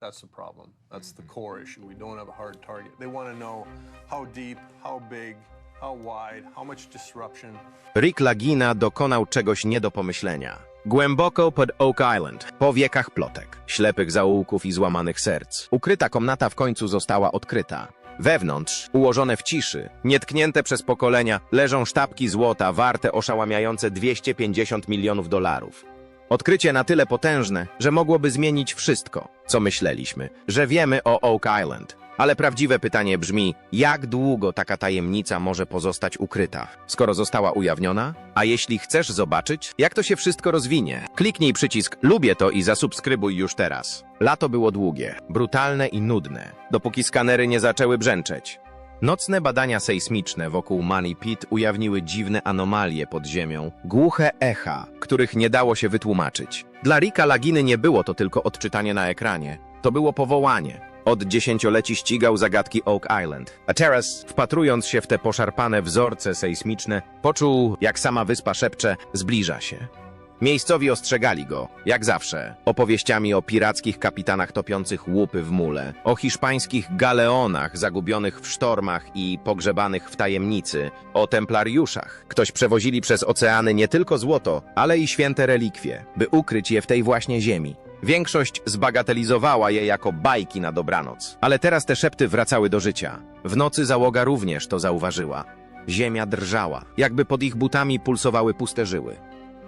That's the problem. That's the core issue. We don't have a hard target. They want to know how deep, how big, how wide, how much disruption. Rick Lagina dokonał czegoś nie do pomyślenia. Głęboko pod Oak Island, po wiekach plotek, ślepych zaułków i złamanych serc, ukryta komnata w końcu została odkryta. Wewnątrz, ułożone w ciszy, nietknięte przez pokolenia, leżą sztabki złota warte oszałamiające 250 milionów dolarów. Odkrycie na tyle potężne, że mogłoby zmienić wszystko, co myśleliśmy, że wiemy o Oak Island. Ale prawdziwe pytanie brzmi, jak długo taka tajemnica może pozostać ukryta, skoro została ujawniona? A jeśli chcesz zobaczyć, jak to się wszystko rozwinie, kliknij przycisk Lubię to i zasubskrybuj już teraz. Lato było długie, brutalne i nudne, dopóki skanery nie zaczęły brzęczeć. Nocne badania sejsmiczne wokół Money Pit ujawniły dziwne anomalie pod ziemią, głuche echa, których nie dało się wytłumaczyć. Dla Rika Laginy nie było to tylko odczytanie na ekranie, to było powołanie. Od dziesięcioleci ścigał zagadki Oak Island, a teraz, wpatrując się w te poszarpane wzorce sejsmiczne, poczuł, jak sama wyspa szepcze, zbliża się. Miejscowi ostrzegali go, jak zawsze, opowieściami o pirackich kapitanach topiących łupy w mule, o hiszpańskich galeonach zagubionych w sztormach i pogrzebanych w tajemnicy, o templariuszach. Ktoś przewozili przez oceany nie tylko złoto, ale i święte relikwie, by ukryć je w tej właśnie ziemi. Większość zbagatelizowała je jako bajki na dobranoc, ale teraz te szepty wracały do życia. W nocy załoga również to zauważyła. Ziemia drżała, jakby pod ich butami pulsowały puste żyły.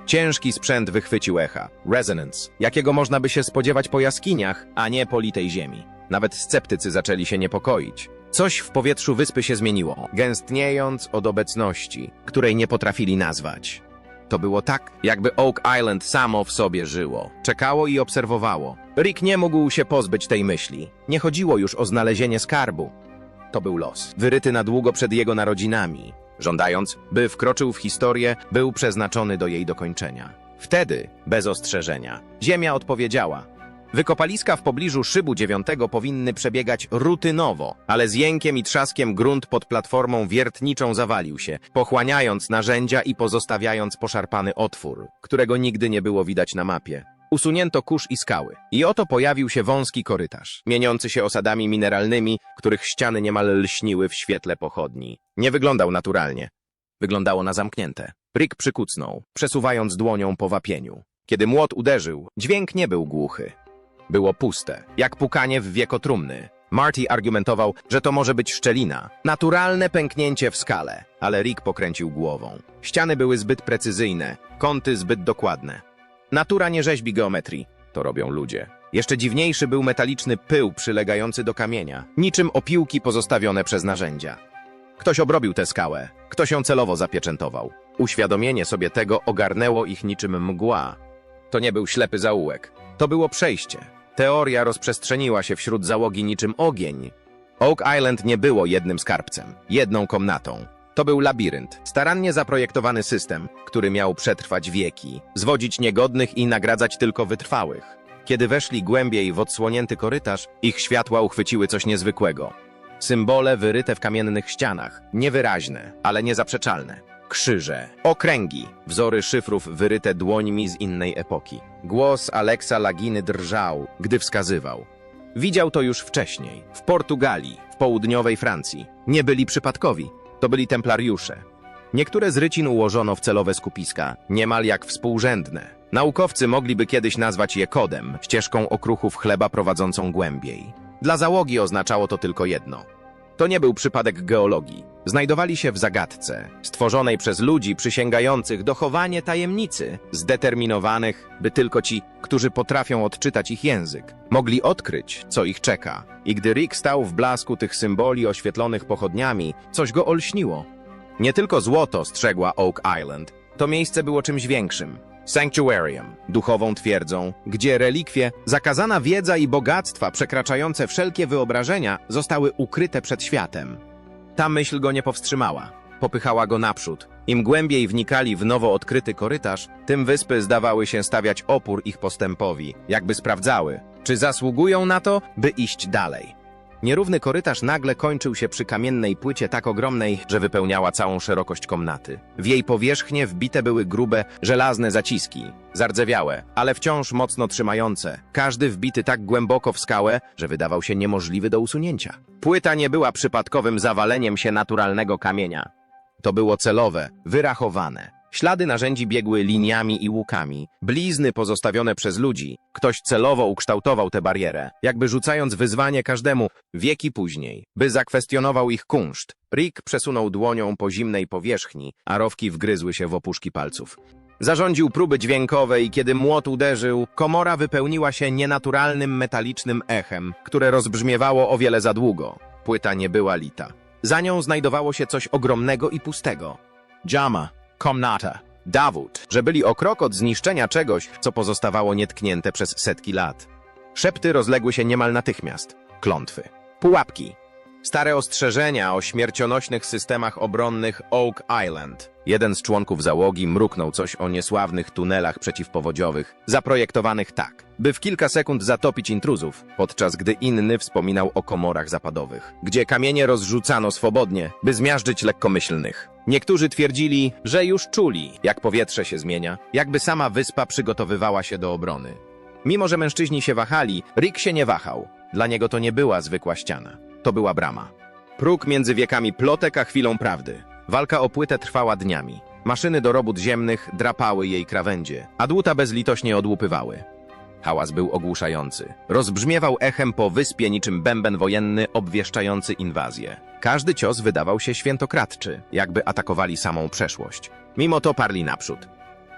Ciężki sprzęt wychwycił echa, resonance, jakiego można by się spodziewać po jaskiniach, a nie po litej ziemi. Nawet sceptycy zaczęli się niepokoić. Coś w powietrzu wyspy się zmieniło, gęstniejąc od obecności, której nie potrafili nazwać. To było tak, jakby Oak Island samo w sobie żyło. Czekało i obserwowało. Rick nie mógł się pozbyć tej myśli. Nie chodziło już o znalezienie skarbu. To był los, wyryty na długo przed jego narodzinami, żądając, by wkroczył w historię, był przeznaczony do jej dokończenia. Wtedy, bez ostrzeżenia, Ziemia odpowiedziała. Wykopaliska w pobliżu szybu dziewiątego powinny przebiegać rutynowo, ale z jękiem i trzaskiem grunt pod platformą wiertniczą zawalił się, pochłaniając narzędzia i pozostawiając poszarpany otwór, którego nigdy nie było widać na mapie. Usunięto kurz i skały. I oto pojawił się wąski korytarz, mieniący się osadami mineralnymi, których ściany niemal lśniły w świetle pochodni. Nie wyglądał naturalnie. Wyglądało na zamknięte. Rick przykucnął, przesuwając dłonią po wapieniu. Kiedy młot uderzył, dźwięk nie był głuchy. Było puste, jak pukanie w wieko trumny. Marty argumentował, że to może być szczelina, naturalne pęknięcie w skale, ale Rick pokręcił głową. Ściany były zbyt precyzyjne, kąty zbyt dokładne. Natura nie rzeźbi geometrii, to robią ludzie. Jeszcze dziwniejszy był metaliczny pył przylegający do kamienia, niczym opiłki pozostawione przez narzędzia. Ktoś obrobił tę skałę, ktoś ją celowo zapieczętował. Uświadomienie sobie tego ogarnęło ich niczym mgła. To nie był ślepy zaułek, to było przejście. Teoria rozprzestrzeniła się wśród załogi niczym ogień. Oak Island nie było jednym skarbcem, jedną komnatą. To był labirynt, starannie zaprojektowany system, który miał przetrwać wieki, zwodzić niegodnych i nagradzać tylko wytrwałych. Kiedy weszli głębiej w odsłonięty korytarz, ich światła uchwyciły coś niezwykłego. Symbole wyryte w kamiennych ścianach, niewyraźne, ale niezaprzeczalne. Krzyże, okręgi, wzory szyfrów wyryte dłońmi z innej epoki. Głos Alexa Laginy drżał, gdy wskazywał. Widział to już wcześniej, w Portugalii, w południowej Francji. Nie byli przypadkowi, to byli templariusze. Niektóre z rycin ułożono w celowe skupiska, niemal jak współrzędne. Naukowcy mogliby kiedyś nazwać je kodem, ścieżką okruchów chleba prowadzącą głębiej. Dla załogi oznaczało to tylko jedno. To nie był przypadek geologii. Znajdowali się w zagadce, stworzonej przez ludzi przysięgających dochowanie tajemnicy, zdeterminowanych, by tylko ci, którzy potrafią odczytać ich język, mogli odkryć, co ich czeka. I gdy Rick stał w blasku tych symboli oświetlonych pochodniami, coś go olśniło. Nie tylko złoto strzegła Oak Island, to miejsce było czymś większym. Sanctuarium, duchową twierdzą, gdzie relikwie, zakazana wiedza i bogactwa przekraczające wszelkie wyobrażenia zostały ukryte przed światem. Ta myśl go nie powstrzymała. Popychała go naprzód. Im głębiej wnikali w nowo odkryty korytarz, tym wyspy zdawały się stawiać opór ich postępowi, jakby sprawdzały, czy zasługują na to, by iść dalej. Nierówny korytarz nagle kończył się przy kamiennej płycie tak ogromnej, że wypełniała całą szerokość komnaty. W jej powierzchnię wbite były grube, żelazne zaciski, zardzewiałe, ale wciąż mocno trzymające, każdy wbity tak głęboko w skałę, że wydawał się niemożliwy do usunięcia. Płyta nie była przypadkowym zawaleniem się naturalnego kamienia. To było celowe, wyrachowane. Ślady narzędzi biegły liniami i łukami, blizny pozostawione przez ludzi. Ktoś celowo ukształtował tę barierę, jakby rzucając wyzwanie każdemu wieki później, by zakwestionował ich kunszt. Rick przesunął dłonią po zimnej powierzchni, a rowki wgryzły się w opuszki palców. Zarządził próby dźwiękowe i kiedy młot uderzył, komora wypełniła się nienaturalnym metalicznym echem, które rozbrzmiewało o wiele za długo. Płyta nie była lita. Za nią znajdowało się coś ogromnego i pustego. Jama, komnata, dowód, że byli o krok od zniszczenia czegoś, co pozostawało nietknięte przez setki lat. Szepty rozległy się niemal natychmiast. Klątwy. Pułapki. Stare ostrzeżenia o śmiercionośnych systemach obronnych Oak Island. Jeden z członków załogi mruknął coś o niesławnych tunelach przeciwpowodziowych, zaprojektowanych tak, by w kilka sekund zatopić intruzów, podczas gdy inny wspominał o komorach zapadowych, gdzie kamienie rozrzucano swobodnie, by zmiażdżyć lekkomyślnych. Niektórzy twierdzili, że już czuli, jak powietrze się zmienia, jakby sama wyspa przygotowywała się do obrony. Mimo, że mężczyźni się wahali, Rick się nie wahał. Dla niego to nie była zwykła ściana. To była brama. Próg między wiekami plotek a chwilą prawdy. Walka o płytę trwała dniami. Maszyny do robót ziemnych drapały jej krawędzie, a dłuta bezlitośnie odłupywały. Hałas był ogłuszający. Rozbrzmiewał echem po wyspie niczym bęben wojenny obwieszczający inwazję. Każdy cios wydawał się świętokradczy, jakby atakowali samą przeszłość. Mimo to parli naprzód.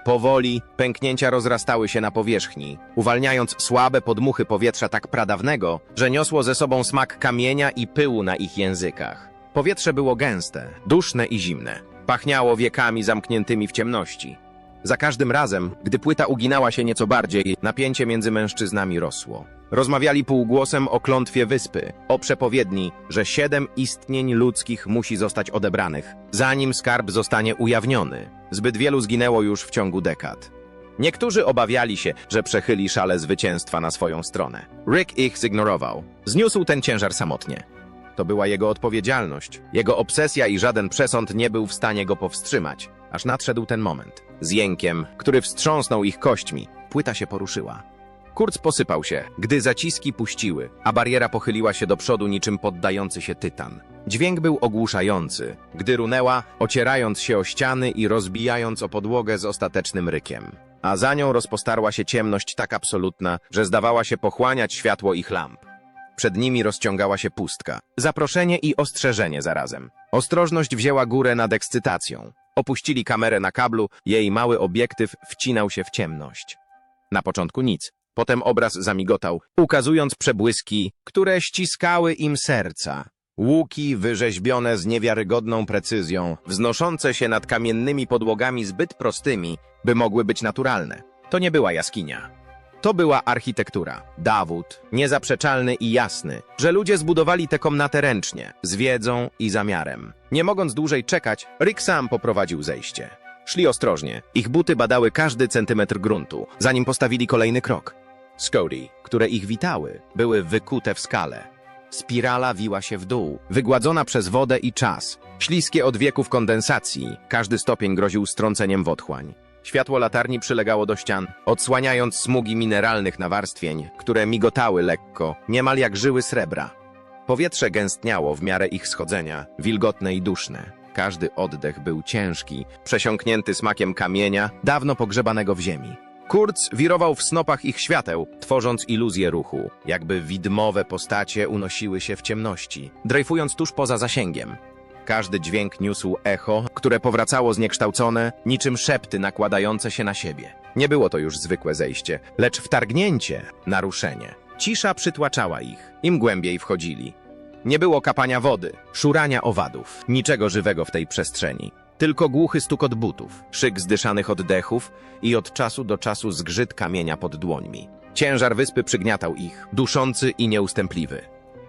Powoli pęknięcia rozrastały się na powierzchni, uwalniając słabe podmuchy powietrza tak pradawnego, że niosło ze sobą smak kamienia i pyłu na ich językach. Powietrze było gęste, duszne i zimne. Pachniało wiekami zamkniętymi w ciemności. Za każdym razem, gdy płyta uginała się nieco bardziej, napięcie między mężczyznami rosło. Rozmawiali półgłosem o klątwie wyspy, o przepowiedni, że siedem istnień ludzkich musi zostać odebranych, zanim skarb zostanie ujawniony. Zbyt wielu zginęło już w ciągu dekad. Niektórzy obawiali się, że przechyli szale zwycięstwa na swoją stronę. Rick ich zignorował. Zniósł ten ciężar samotnie. To była jego odpowiedzialność. Jego obsesja i żaden przesąd nie był w stanie go powstrzymać, aż nadszedł ten moment. Z jękiem, który wstrząsnął ich kośćmi, płyta się poruszyła. Kurz posypał się, gdy zaciski puściły, a bariera pochyliła się do przodu niczym poddający się tytan. Dźwięk był ogłuszający, gdy runęła, ocierając się o ściany i rozbijając o podłogę z ostatecznym rykiem. A za nią rozpostarła się ciemność tak absolutna, że zdawała się pochłaniać światło ich lamp. Przed nimi rozciągała się pustka. Zaproszenie i ostrzeżenie zarazem. Ostrożność wzięła górę nad ekscytacją. Opuścili kamerę na kablu, jej mały obiektyw wcinał się w ciemność. Na początku nic, potem obraz zamigotał, ukazując przebłyski, które ściskały im serca. Łuki wyrzeźbione z niewiarygodną precyzją, wznoszące się nad kamiennymi podłogami zbyt prostymi, by mogły być naturalne. To nie była jaskinia. To była architektura. Dawód, niezaprzeczalny i jasny, że ludzie zbudowali tę komnatę ręcznie, z wiedzą i zamiarem. Nie mogąc dłużej czekać, Rick sam poprowadził zejście. Szli ostrożnie. Ich buty badały każdy centymetr gruntu, zanim postawili kolejny krok. Scody, które ich witały, były wykute w skale. Spirala wiła się w dół, wygładzona przez wodę i czas. Śliskie od wieków kondensacji, każdy stopień groził strąceniem w otchłań. Światło latarni przylegało do ścian, odsłaniając smugi mineralnych nawarstwień, które migotały lekko, niemal jak żyły srebra. Powietrze gęstniało w miarę ich schodzenia, wilgotne i duszne. Każdy oddech był ciężki, przesiąknięty smakiem kamienia, dawno pogrzebanego w ziemi. Kurz wirował w snopach ich świateł, tworząc iluzję ruchu, jakby widmowe postacie unosiły się w ciemności, drejfując tuż poza zasięgiem. Każdy dźwięk niósł echo, które powracało zniekształcone, niczym szepty nakładające się na siebie. Nie było to już zwykłe zejście, lecz wtargnięcie, naruszenie. Cisza przytłaczała ich, im głębiej wchodzili. Nie było kapania wody, szurania owadów, niczego żywego w tej przestrzeni. Tylko głuchy stukot butów, szyk zdyszanych oddechów i od czasu do czasu zgrzyt kamienia pod dłońmi. Ciężar wyspy przygniatał ich, duszący i nieustępliwy.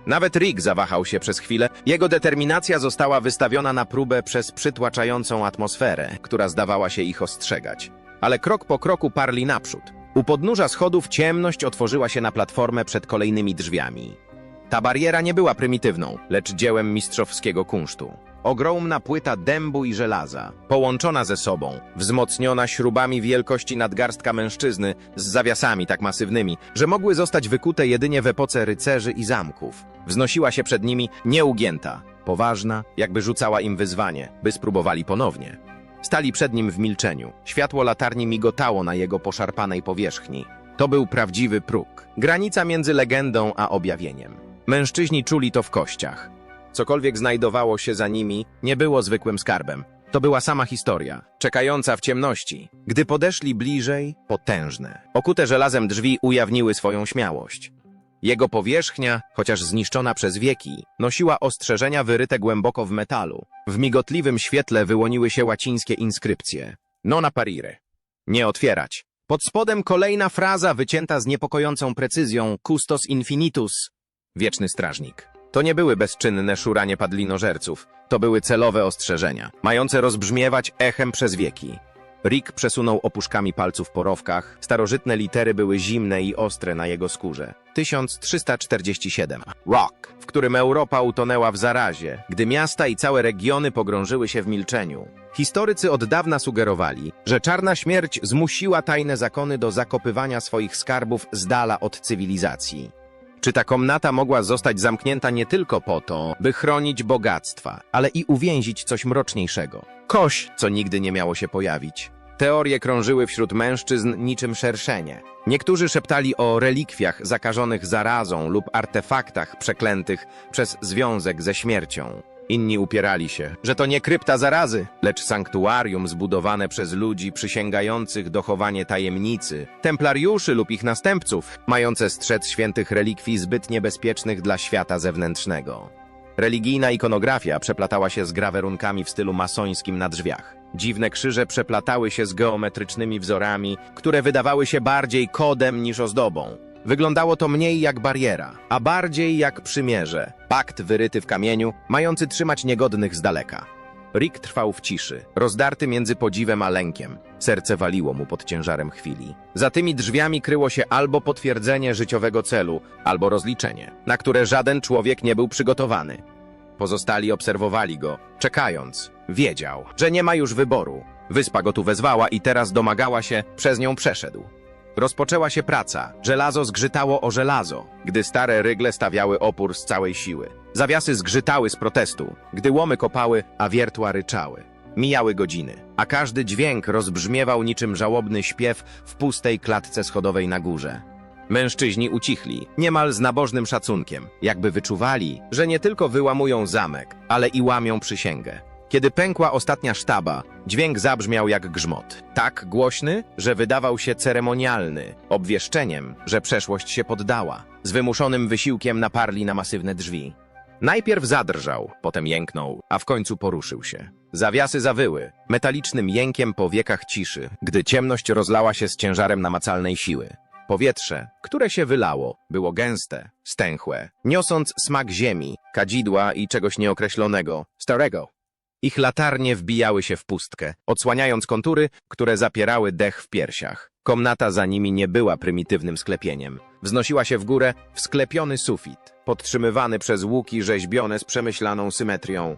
Nawet Rick zawahał się przez chwilę. Jego determinacja została wystawiona na próbę przez przytłaczającą atmosferę, która zdawała się ich ostrzegać. Ale krok po kroku parli naprzód. U podnóża schodów ciemność otworzyła się na platformę przed kolejnymi drzwiami. Ta bariera nie była prymitywną, lecz dziełem mistrzowskiego kunsztu. Ogromna płyta dębu i żelaza, połączona ze sobą, wzmocniona śrubami wielkości nadgarstka mężczyzny z zawiasami tak masywnymi, że mogły zostać wykute jedynie w epoce rycerzy i zamków. Wznosiła się przed nimi nieugięta, poważna, jakby rzucała im wyzwanie, by spróbowali ponownie. Stali przed nim w milczeniu. Światło latarni migotało na jego poszarpanej powierzchni. To był prawdziwy próg. Granica między legendą a objawieniem. Mężczyźni czuli to w kościach. Cokolwiek znajdowało się za nimi, nie było zwykłym skarbem. To była sama historia, czekająca w ciemności. Gdy podeszli bliżej, potężne. Okute żelazem drzwi ujawniły swoją śmiałość. Jego powierzchnia, chociaż zniszczona przez wieki, nosiła ostrzeżenia wyryte głęboko w metalu. W migotliwym świetle wyłoniły się łacińskie inskrypcje. Non apparire. Nie otwierać. Pod spodem kolejna fraza wycięta z niepokojącą precyzją Custos infinitus. Wieczny strażnik. To nie były bezczynne szuranie padlinożerców. To były celowe ostrzeżenia, mające rozbrzmiewać echem przez wieki. Rick przesunął opuszkami palców po rowkach. Starożytne litery były zimne i ostre na jego skórze. 1347. Rock, w którym Europa utonęła w zarazie, gdy miasta i całe regiony pogrążyły się w milczeniu. Historycy od dawna sugerowali, że czarna śmierć zmusiła tajne zakony do zakopywania swoich skarbów z dala od cywilizacji. Czy ta komnata mogła zostać zamknięta nie tylko po to, by chronić bogactwa, ale i uwięzić coś mroczniejszego? Koś, co nigdy nie miało się pojawić. Teorie krążyły wśród mężczyzn niczym szerszenie. Niektórzy szeptali o relikwiach zakażonych zarazą lub artefaktach przeklętych przez związek ze śmiercią. Inni upierali się, że to nie krypta zarazy, lecz sanktuarium zbudowane przez ludzi przysięgających dochowanie tajemnicy, templariuszy lub ich następców, mające strzec świętych relikwii zbyt niebezpiecznych dla świata zewnętrznego. Religijna ikonografia przeplatała się z grawerunkami w stylu masońskim na drzwiach. Dziwne krzyże przeplatały się z geometrycznymi wzorami, które wydawały się bardziej kodem niż ozdobą. Wyglądało to mniej jak bariera, a bardziej jak przymierze, pakt wyryty w kamieniu, mający trzymać niegodnych z daleka. Rick trwał w ciszy, rozdarty między podziwem a lękiem. Serce waliło mu pod ciężarem chwili. Za tymi drzwiami kryło się albo potwierdzenie życiowego celu, albo rozliczenie, na które żaden człowiek nie był przygotowany. Pozostali obserwowali go, czekając. Wiedział, że nie ma już wyboru. Wyspa go tu wezwała i teraz domagała się, przez nią przeszedł. Rozpoczęła się praca. Żelazo zgrzytało o żelazo, gdy stare rygle stawiały opór z całej siły. Zawiasy zgrzytały z protestu, gdy łomy kopały, a wiertła ryczały. Mijały godziny, a każdy dźwięk rozbrzmiewał niczym żałobny śpiew w pustej klatce schodowej na górze. Mężczyźni ucichli, niemal z nabożnym szacunkiem, jakby wyczuwali, że nie tylko wyłamują zamek, ale i łamią przysięgę. Kiedy pękła ostatnia sztaba, dźwięk zabrzmiał jak grzmot. Tak głośny, że wydawał się ceremonialny, obwieszczeniem, że przeszłość się poddała. Z wymuszonym wysiłkiem naparli na masywne drzwi. Najpierw zadrżał, potem jęknął, a w końcu poruszył się. Zawiasy zawyły, metalicznym jękiem po wiekach ciszy, gdy ciemność rozlała się z ciężarem namacalnej siły. Powietrze, które się wylało, było gęste, stęchłe, niosąc smak ziemi, kadzidła i czegoś nieokreślonego, starego. Ich latarnie wbijały się w pustkę, odsłaniając kontury, które zapierały dech w piersiach. Komnata za nimi nie była prymitywnym sklepieniem. Wznosiła się w górę w sklepiony sufit, podtrzymywany przez łuki rzeźbione z przemyślaną symetrią.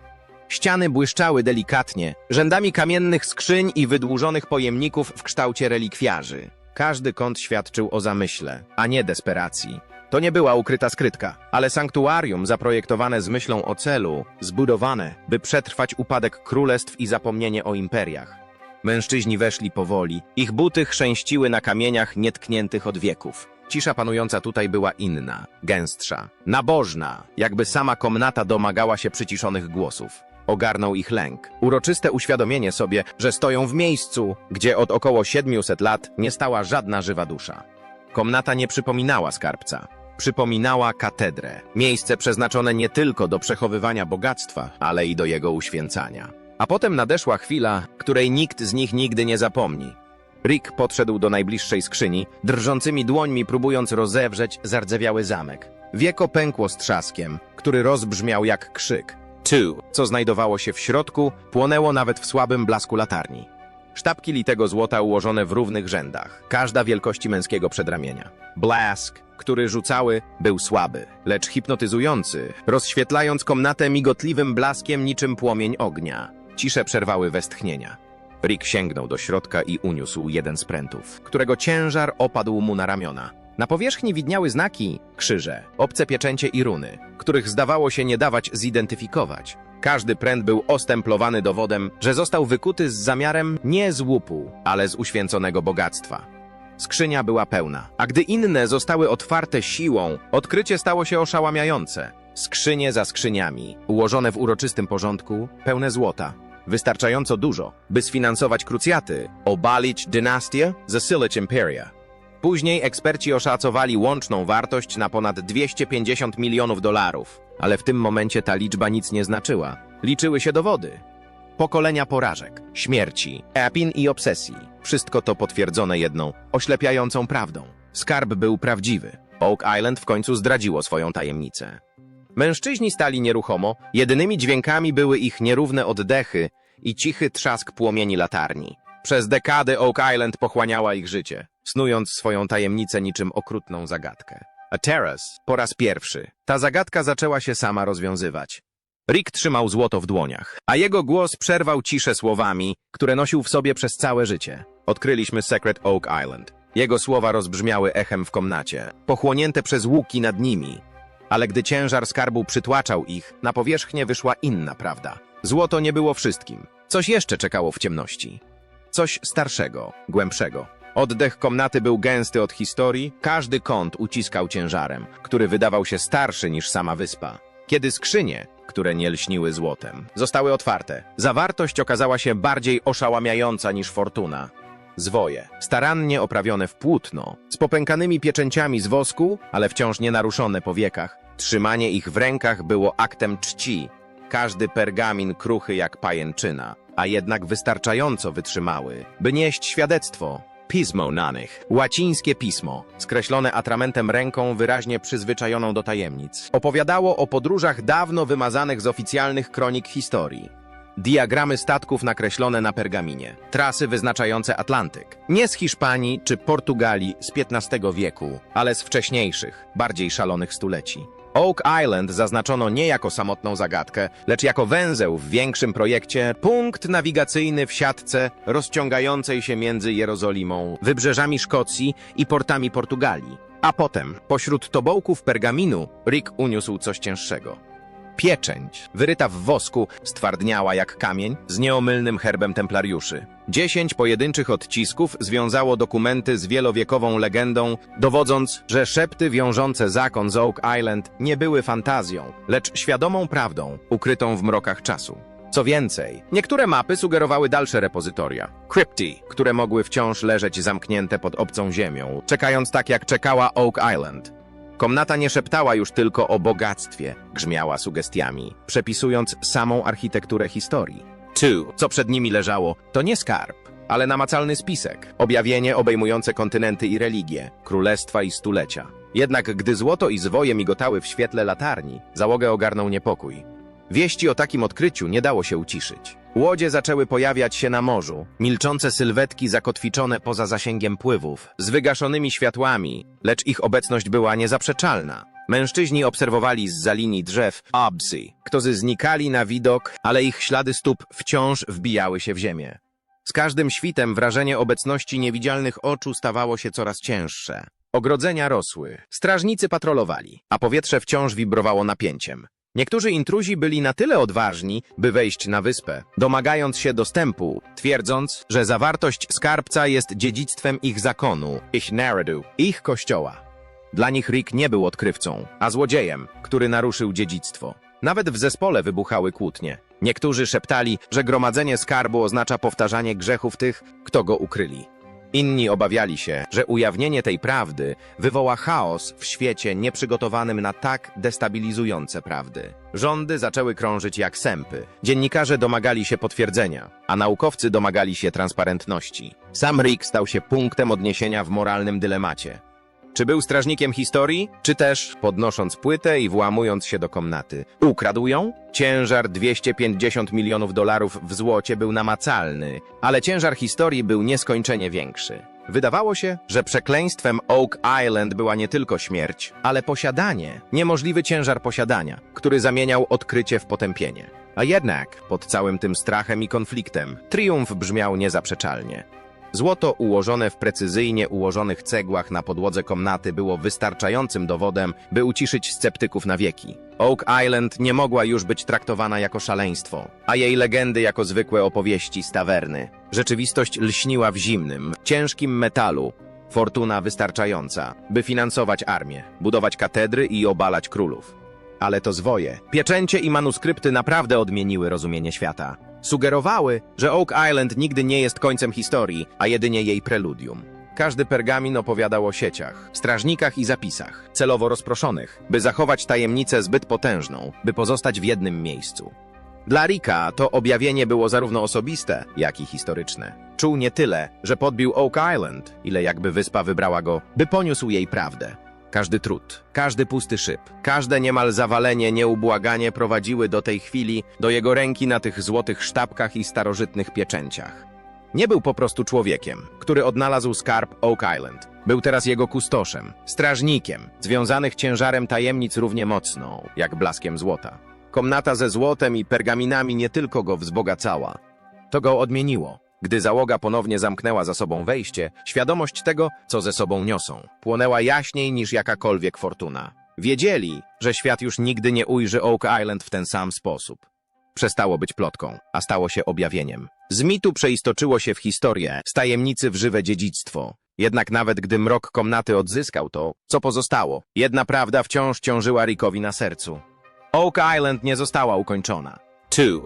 Ściany błyszczały delikatnie, rzędami kamiennych skrzyń i wydłużonych pojemników w kształcie relikwiarzy. Każdy kąt świadczył o zamyśle, a nie desperacji. To nie była ukryta skrytka, ale sanktuarium zaprojektowane z myślą o celu, zbudowane, by przetrwać upadek królestw i zapomnienie o imperiach. Mężczyźni weszli powoli, ich buty chrzęściły na kamieniach nietkniętych od wieków. Cisza panująca tutaj była inna, gęstsza, nabożna, jakby sama komnata domagała się przyciszonych głosów. Ogarnął ich lęk, uroczyste uświadomienie sobie, że stoją w miejscu, gdzie od około 700 lat nie stała żadna żywa dusza. Komnata nie przypominała skarbca. Przypominała katedrę, miejsce przeznaczone nie tylko do przechowywania bogactwa, ale i do jego uświęcania. A potem nadeszła chwila, której nikt z nich nigdy nie zapomni. Rick podszedł do najbliższej skrzyni, drżącymi dłońmi próbując rozewrzeć zardzewiały zamek. Wieko pękło z trzaskiem, który rozbrzmiał jak krzyk. Tu, co znajdowało się w środku, płonęło nawet w słabym blasku latarni. Sztabki litego złota ułożone w równych rzędach, każda wielkości męskiego przedramienia. Blask, który rzucały, był słaby, lecz hipnotyzujący, rozświetlając komnatę migotliwym blaskiem niczym płomień ognia. Cisze przerwały westchnienia. Rick sięgnął do środka i uniósł jeden z prętów, którego ciężar opadł mu na ramiona. Na powierzchni widniały znaki, krzyże, obce pieczęcie i runy, których zdawało się nie dawać zidentyfikować. Każdy pręt był ostemplowany dowodem, że został wykuty z zamiarem nie z łupu, ale z uświęconego bogactwa. Skrzynia była pełna, a gdy inne zostały otwarte siłą, odkrycie stało się oszałamiające. Skrzynie za skrzyniami, ułożone w uroczystym porządku, pełne złota. Wystarczająco dużo, by sfinansować krucjaty, obalić dynastię, zasilać imperia. Później eksperci oszacowali łączną wartość na ponad 250 milionów dolarów, ale w tym momencie ta liczba nic nie znaczyła. Liczyły się dowody. Pokolenia porażek, śmierci, epin i obsesji. Wszystko to potwierdzone jedną, oślepiającą prawdą. Skarb był prawdziwy. Oak Island w końcu zdradziło swoją tajemnicę. Mężczyźni stali nieruchomo, jedynymi dźwiękami były ich nierówne oddechy i cichy trzask płomieni latarni. Przez dekady Oak Island pochłaniała ich życie, snując swoją tajemnicę niczym okrutną zagadkę. A teraz, po raz pierwszy, ta zagadka zaczęła się sama rozwiązywać. Rick trzymał złoto w dłoniach, a jego głos przerwał ciszę słowami, które nosił w sobie przez całe życie. Odkryliśmy Secret Oak Island. Jego słowa rozbrzmiały echem w komnacie, pochłonięte przez łuki nad nimi. Ale gdy ciężar skarbu przytłaczał ich, na powierzchnię wyszła inna prawda. Złoto nie było wszystkim. Coś jeszcze czekało w ciemności. Coś starszego, głębszego. Oddech komnaty był gęsty od historii, każdy kąt uciskał ciężarem, który wydawał się starszy niż sama wyspa. Kiedy skrzynie, które nie lśniły złotem, zostały otwarte, zawartość okazała się bardziej oszałamiająca niż fortuna. Zwoje, starannie oprawione w płótno, z popękanymi pieczęciami z wosku, ale wciąż nienaruszone po wiekach. Trzymanie ich w rękach było aktem czci. Każdy pergamin kruchy jak pajęczyna, a jednak wystarczająco wytrzymały, by nieść świadectwo. Pismo na nich, łacińskie pismo, skreślone atramentem ręką wyraźnie przyzwyczajoną do tajemnic, opowiadało o podróżach dawno wymazanych z oficjalnych kronik historii. Diagramy statków nakreślone na pergaminie, trasy wyznaczające Atlantyk. Nie z Hiszpanii czy Portugalii z XV wieku, ale z wcześniejszych, bardziej szalonych stuleci. Oak Island zaznaczono nie jako samotną zagadkę, lecz jako węzeł w większym projekcie, punkt nawigacyjny w siatce rozciągającej się między Jerozolimą, wybrzeżami Szkocji i portami Portugalii. A potem, pośród tobołków pergaminu, Rick uniósł coś cięższego. Pieczęć, wyryta w wosku, stwardniała jak kamień z nieomylnym herbem templariuszy. Dziesięć pojedynczych odcisków związało dokumenty z wielowiekową legendą, dowodząc, że szepty wiążące zakon z Oak Island nie były fantazją, lecz świadomą prawdą, ukrytą w mrokach czasu. Co więcej, niektóre mapy sugerowały dalsze repozytoria. Crypty, które mogły wciąż leżeć zamknięte pod obcą ziemią, czekając tak jak czekała Oak Island. Komnata nie szeptała już tylko o bogactwie, grzmiała sugestiami, przepisując samą architekturę historii. Tu, co przed nimi leżało, to nie skarb, ale namacalny spisek, objawienie obejmujące kontynenty i religie, królestwa i stulecia. Jednak gdy złoto i zwoje migotały w świetle latarni, załogę ogarnął niepokój. Wieści o takim odkryciu nie dało się uciszyć. Łodzie zaczęły pojawiać się na morzu, milczące sylwetki zakotwiczone poza zasięgiem pływów, z wygaszonymi światłami, lecz ich obecność była niezaprzeczalna. Mężczyźni obserwowali z linii drzew obcy, którzy znikali na widok, ale ich ślady stóp wciąż wbijały się w ziemię. Z każdym świtem wrażenie obecności niewidzialnych oczu stawało się coraz cięższe. Ogrodzenia rosły, strażnicy patrolowali, a powietrze wciąż wibrowało napięciem. Niektórzy intruzi byli na tyle odważni, by wejść na wyspę, domagając się dostępu, twierdząc, że zawartość skarbca jest dziedzictwem ich zakonu, ich narodu, ich kościoła. Dla nich Rick nie był odkrywcą, a złodziejem, który naruszył dziedzictwo. Nawet w zespole wybuchały kłótnie. Niektórzy szeptali, że gromadzenie skarbu oznacza powtarzanie grzechów tych, kto go ukryli. Inni obawiali się, że ujawnienie tej prawdy wywoła chaos w świecie nieprzygotowanym na tak destabilizujące prawdy. Rządy zaczęły krążyć jak sępy. Dziennikarze domagali się potwierdzenia, a naukowcy domagali się transparentności. Sam Rick stał się punktem odniesienia w moralnym dylemacie. Czy był strażnikiem historii, czy też, podnosząc płytę i włamując się do komnaty, ukradł ją? Ciężar 250 milionów dolarów w złocie był namacalny, ale ciężar historii był nieskończenie większy. Wydawało się, że przekleństwem Oak Island była nie tylko śmierć, ale posiadanie, niemożliwy ciężar posiadania, który zamieniał odkrycie w potępienie. A jednak, pod całym tym strachem i konfliktem, triumf brzmiał niezaprzeczalnie. Złoto ułożone w precyzyjnie ułożonych cegłach na podłodze komnaty było wystarczającym dowodem, by uciszyć sceptyków na wieki. Oak Island nie mogła już być traktowana jako szaleństwo, a jej legendy jako zwykłe opowieści z tawerny. Rzeczywistość lśniła w zimnym, ciężkim metalu, fortuna wystarczająca, by finansować armię, budować katedry i obalać królów. Ale to zwoje, pieczęcie i manuskrypty naprawdę odmieniły rozumienie świata. Sugerowały, że Oak Island nigdy nie jest końcem historii, a jedynie jej preludium. Każdy pergamin opowiadał o sieciach, strażnikach i zapisach, celowo rozproszonych, by zachować tajemnicę zbyt potężną, by pozostać w jednym miejscu. Dla Rika to objawienie było zarówno osobiste, jak i historyczne. Czuł nie tyle, że podbił Oak Island, ile jakby wyspa wybrała go, by poniósł jej prawdę. Każdy trud, każdy pusty szyb, każde niemal zawalenie nieubłaganie prowadziły do tej chwili do jego ręki na tych złotych sztabkach i starożytnych pieczęciach. Nie był po prostu człowiekiem, który odnalazł skarb Oak Island. Był teraz jego kustoszem, strażnikiem, związanych ciężarem tajemnic równie mocno, jak blaskiem złota. Komnata ze złotem i pergaminami nie tylko go wzbogacała, to go odmieniło. Gdy załoga ponownie zamknęła za sobą wejście, świadomość tego, co ze sobą niosą, płonęła jaśniej niż jakakolwiek fortuna. Wiedzieli, że świat już nigdy nie ujrzy Oak Island w ten sam sposób. Przestało być plotką, a stało się objawieniem. Z mitu przeistoczyło się w historię, z tajemnicy w żywe dziedzictwo. Jednak nawet gdy mrok komnaty odzyskał to, co pozostało, jedna prawda wciąż ciążyła Rickowi na sercu. Oak Island nie została ukończona.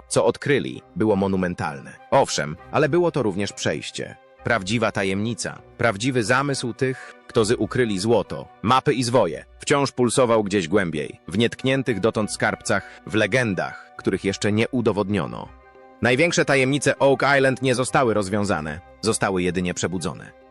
Co odkryli, było monumentalne. Owszem, ale było to również przejście. Prawdziwa tajemnica, prawdziwy zamysł tych, którzy ukryli złoto, mapy i zwoje, wciąż pulsował gdzieś głębiej, w nietkniętych dotąd skarbcach, w legendach, których jeszcze nie udowodniono. Największe tajemnice Oak Island nie zostały rozwiązane, zostały jedynie przebudzone.